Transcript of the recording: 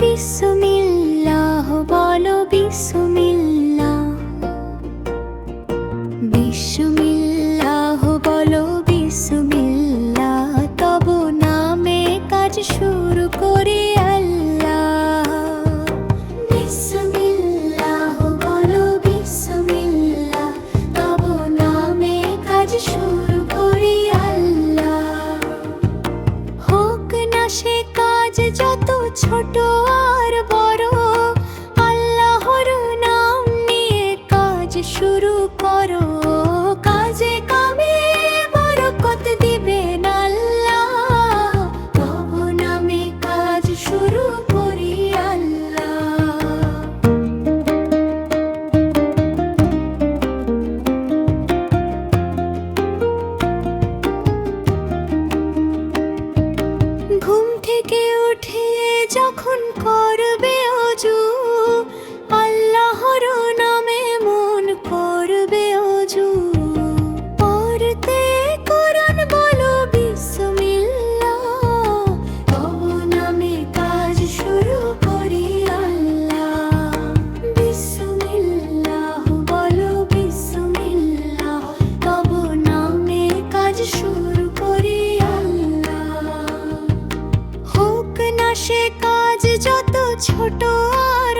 বিসমিল্লাহ বলো বিসমিল্লাহ। ছোট আর বড় আল্লাহর নাম নিয়ে কাজ শুরু করো। നമുക്കൊരു ছোট আর